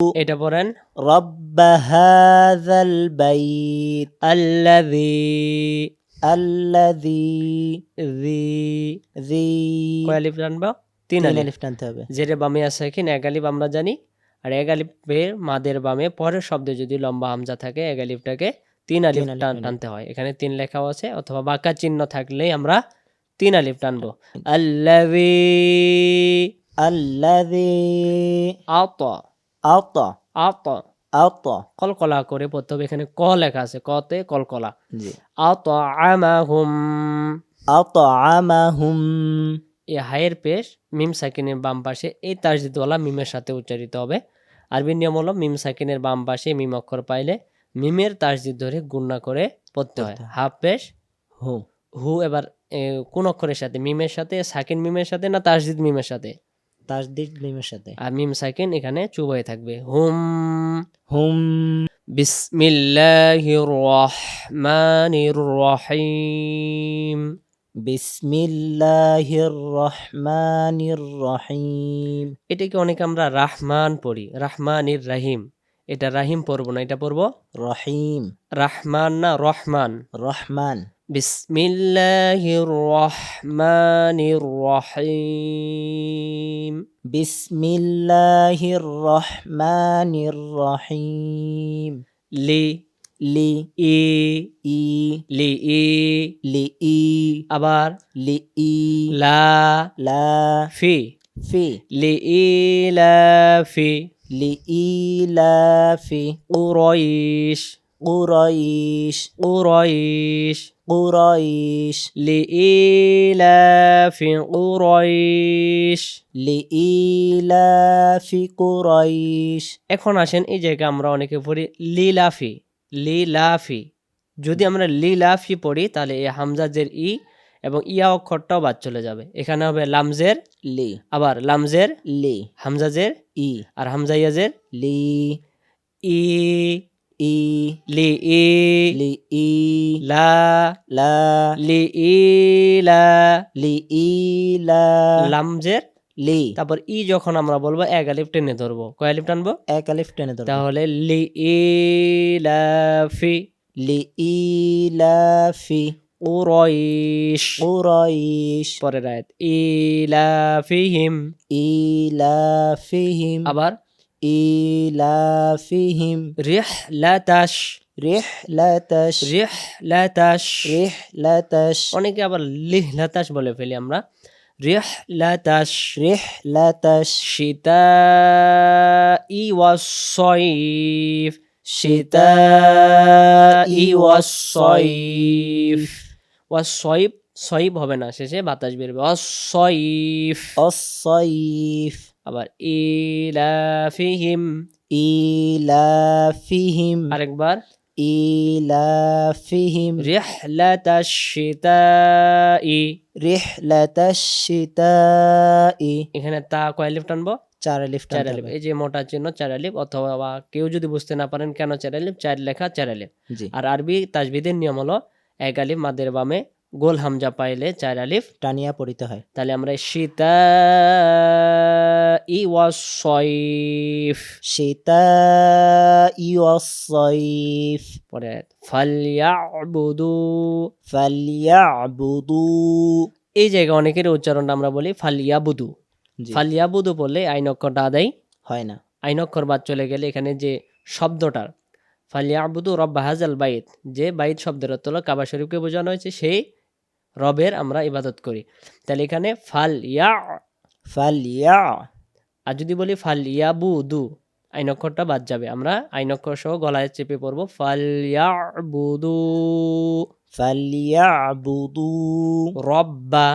এটা পড়েন رب هذا البيت আল্লাযী الذي ذي ذي কয় আলিফ টানবো তিন তিন আলিফ আলিফ টানতে হবে জেরে বামে আছে কি এক আলিফ আমরা জানি আর এক আলিফের মাদের বামে পরের শব্দে যদি লম্বা হামজা থাকে এক আলিফটাকে তিন আলিফ আলিফ টান টানবো। টানতে হয় এখানে তিন লেখাও আছে অথবা বাঁকা চিহ্ন থাকলেই আমরা তিন আলিফ টানবো আল্লাযী الذي আত আওতা আওতা কলকলা করে পড়তে হবে এখানে ক লেখা আছে কতে কলকলা। জি। আওতা আমাহুম আওতা আমাহুম এই হায়ের পেশ মিম সাকিনের বাম পাশে এই তাসদিদওয়ালা মিমের সাথে উচ্চারিত হবে। আরবি নিয়ম হলো মিম সাকিনের বাম পাশে মিম অক্ষর পাইলে মিমের তাসদিদ ধরে গুণনা করে পড়তে হয়। হাফ পেশ হু। হু এবার কোন অক্ষরের সাথে মিমের সাথে সাকিন মিমের সাথে না তাসদিদ মিমের সাথে? তাজদিদ মিমের সাথে। আর মিম সাকিন এখানে হয়ে থাকবে। হুম হুম। বিসমিল্লাহির রহমানির রহিম। বিসমিল্লাহির রহমানির রহিম। এটাকে অনেকে আমরা রাহমান পড়ি। রাহমানির রাহিম। এটা রাহিম পড়ব না এটা পড়ব? রহিম। রাহমান না রহমান? রহমান। বিসমিল্লাহির রহমানির রহিম বিসমিল্লাহির রহমানির রহিম লি লি ই ই লি ই লি ই আবার লি ই লা লা ফি ফি লি ই লা ফি লি ইলাফি কুরাইশ কুরাইশ কুরাইশ কুরাইশ ইলাফি কুরাইশ লি ইলাফি কুরাইশ এখন আসেন এই জায়গায় আমরা অনেকে পড়ি লিলাফি লিলাফি। যদি আমরা লিলাফি পড়ি, তাহলে এই হামজাজের ই এবং ইয়া অক্ষরটাও বাদ চলে যাবে। এখানে হবে লামজের লি, আবার লামজের লি হামজাজের ই, আর হামজাইয়াজের লি। ই ই লি ই লি ই লা লা লি ই লা লি ইলা লামজের লি। তারপর ই যখন আমরা বলব এক আলিফ টেনে ধরবো। কয় আলিফ টানবো? এক আলিফ টেনে ধরো তাহলে লি ইলাফি লি ইলাফি কুরাইশ কুরাইশ পরের আয়াত ইলাফিহিম ইলাফিহিম আবার ইলাফিহিম রিহলাতাশ। রিহলাতাশ. রিহলাতাশ। রিহলাতাশ. অনেকে আবার লিহলাতাশ বলে ফেলি আমরা। রিহলাতাশ। রিহলাতাশ. সীতা ই ওয়াসাইফ শীতা ই ওয়াসাইফ ওয়াসাইফ সইব হবে না শেষে বাতাস বেরবে অসইফ অসইফ আবার ইলাফিহিম। ইলাফিহিম। আরেকবার। ইলাফিহিম। রিহলাতাশ শীতাই রিহলাতাশ শীতাই এখানে তা কয় লিফট আনব? চার আলিফ চার আলিফ এই যে মোটা চিহ্ন চার আলিফ অথবা কেউ যদি বুঝতে না পারেন কেন চার আলিফ চার লেখা চার আলিফ আর আরবি তাজবিদের নিয়ম হলো এক আলিফ মাদের বামে গোল হামজা পাইলে চার আলিফ। টানিয়া পড়িতে হয়। তাহলে আমরা সীতা ই ওয়াসাইফ সীতা ই ওয়াসাইফ পরে ফালিয়াবুদু ফালিয়াবুদু এই জায়গায় অনেকের উচ্চারণটা আমরা বলি ফালিয়াবুদু ফালিয়াবুদু বলে আইন অক্ষরটা আদায় হয় না। আইন অক্ষর বাদ চলে গেলে এখানে যে শব্দটার ফালিয়াবুদু রব্বা হাজাল বাইত যে বাইত শব্দের তোলা কাবা শরীফকে বোঝানো হয়েছে সেই রবের আমরা ইবাদত করি। তাহলে এখানে ফাল ইয়া ফাল ইয়া। আর যদি বলি ফাল ইয়াবু দু আইনক্ষরটা বাদ যাবে। আমরা আইনক্ষর সহ গলায় চেপে পড়ব ফালিয়া বুদু ফালিয়া বুদু রব্বা।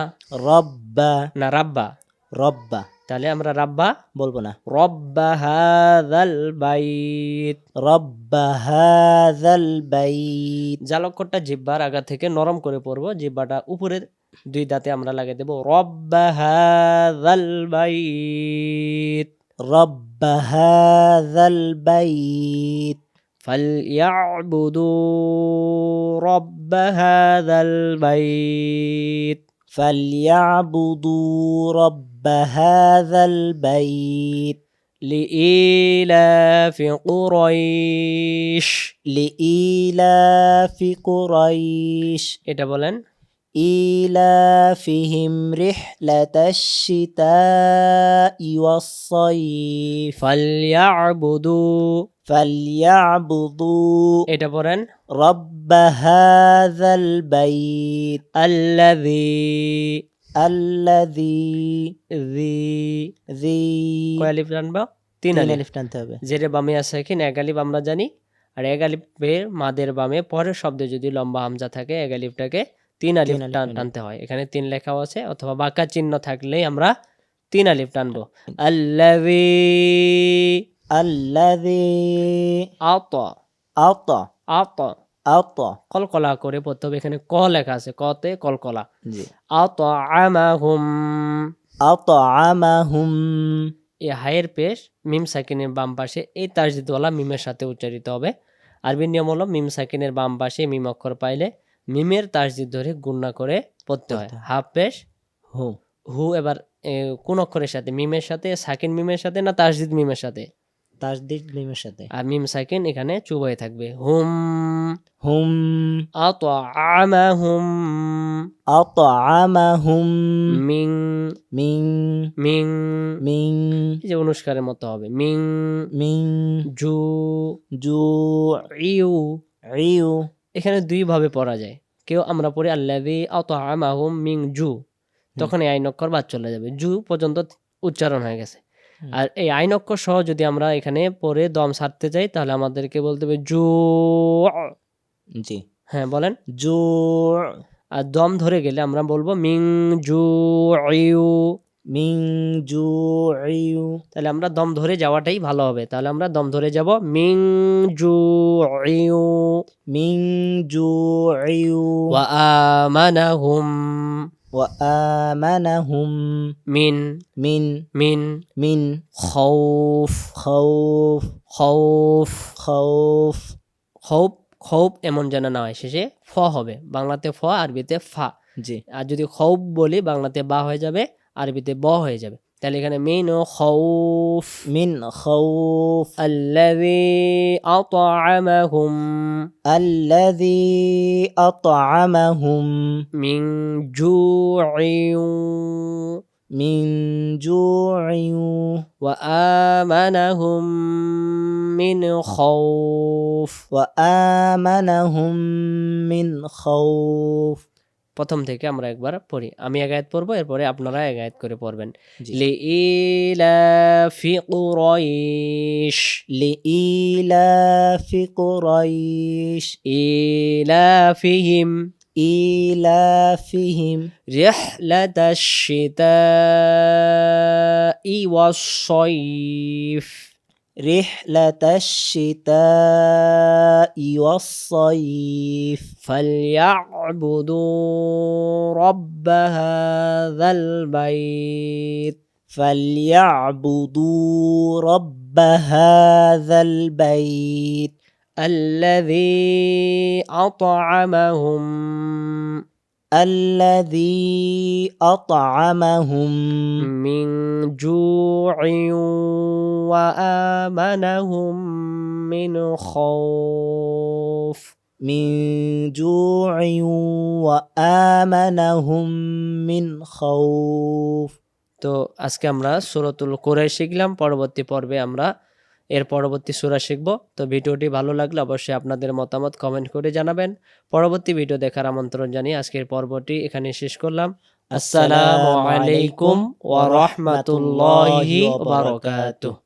রব্বা। না রাব্বা। রব্বা। তাহলে আমরা রাব্বা বলবো না রব্বা হাযাল বাইত رب هذا البيت জাল অক্ষরটা জিব্বার আগা থেকে নরম করে পড়বো জিব্বাটা উপরের দুই দাঁতে আমরা লাগিয়ে দেবো রব্বা হাযাল বাইত رب هذا البيت فليعبدوا رب هذا البيت فليعبدوا رب هذا البيت لإيلاف قريش لإيلاف قريش এটা বলেন إيلافهم رحلة الشتاء والصيف فليعبدوا فليعبدوا এটা পড়েন رب هذا البيت الذي আল্লাযী যি যি কয় আলিফ তিন আলিফ। টানতে হবে। জেরে বামে আছে কি এক আলিফ আমরা জানি আর এক মাদের বামে পরের শব্দে যদি লম্বা হামজা থাকে একালিফটাকে তিন আলিফ মানে। টানতে হয়। এখানে তিন লেখাও আছে অথবা বাঁকা চিহ্ন থাকলেই আমরা তিন আলিফ টানবো। আল্লাযী আল্লাযী আওত আওত আওত আত। কলকলা করে পড়তে হবে এখানে ক লেখা আছে কতে কলকলা। জি। আত আমাহুম আত আমাহুম এ হায়ের পেশ মিম সাকিনের বাম পাশে এই তাজদিদওয়ালা মিমের সাথে উচ্চারিত হবে। আরবি নিয়ম হলো মিম সাকিনের বাম পাশে মিম অক্ষর পাইলে মিমের তাজদিদ ধরে গুণনা করে পড়তে হয়। হাফ পেশ হু। হু এবার কোন অক্ষরের সাথে? মিমের সাথে সাকিন মিমের সাথে না তাজদিদ মিমের সাথে? তাসদিক মিমের সাথে। আর মিম সাইকেন এখানে চুবাই থাকবে। হুম। হুম। আতআমাহুম। আতআমাহুম। মিং। মিং। মিং। মিং। এই যে অনুষ্কারের মতো হবে। মিং। মিং। জু। জু। ইউ। ইউ। এখানে দুই ভাবে পড়া যায়। কেউ আমরা পড়ি আল্লাদি আতআমাহুম মিং জু। তখন এই আইন বাদ চলে যাবে। জু পর্যন্ত উচ্চারণ হয়ে গেছে। আর এই আইন অক্ষর সহ যদি আমরা এখানে পরে দম সারতে যাই তাহলে আমাদেরকে বলতে হবে জু জি। হ্যাঁ বলেন। জু আর দম ধরে গেলে আমরা বলব মিং জু ইউ। মিং জু তাহলে আমরা দম ধরে যাওয়াটাই ভালো হবে। তাহলে আমরা দম ধরে যাব মিং জু ইউ। মিং জু ইউ। ওয়া আমানাহুম। وآمنهم মিন من মিন من খৌফ خوف খৌফ خوف খৌফ খৌফ এমন যেন না হয় শেষে ফ হবে বাংলাতে ফ আরবিতে ফা জি আর যদি খৌফ বলি বাংলাতে বা হয়ে যাবে আরবিতে ব হয়ে যাবে তাহলে এখানে মেন ও খৌফ من خوف الذي أطعمهم الذي أطعمهم من جوع من جوع وآمنهم من خوف وآمنهم من خوف প্রথম থেকে আমরা একবার পড়ি। আমি একায়াত পড়ব এরপরে আপনারা একায়াত করে পড়বেন। লি ইলাফি কুরাইশ লি ইলাফি কুরাইশ ইলাফিহিম ইলাফিহিম রিহলাতাশ শিতাই ওয়াস সাইফ رحلة الشتاء والصيف فليعبدوا رب هذا البيت. فليعبدوا رب هذا البيت الذي أطعمهم. الذي أطعمهم من جوع وآمنهم من خوف من جوع وآمنهم من خوف তো আজকে আমরা সুরতুল কোরআন শিখলাম পরবর্তী পর্বে আমরা এর পরবর্তী সুরা শিখব। তো ভিডিওটি ভালো লাগলে অবশ্যই আপনাদের মতামত কমেন্ট করে জানাবেন। পরবর্তী ভিডিও দেখার আমন্ত্রণ জানিয়ে আজকের পর্বটি এখানে শেষ করলাম। আসসালামু আলাইকুম ওয়া রাহমাতুল্লাহি ওয়া বারাকাতুহু।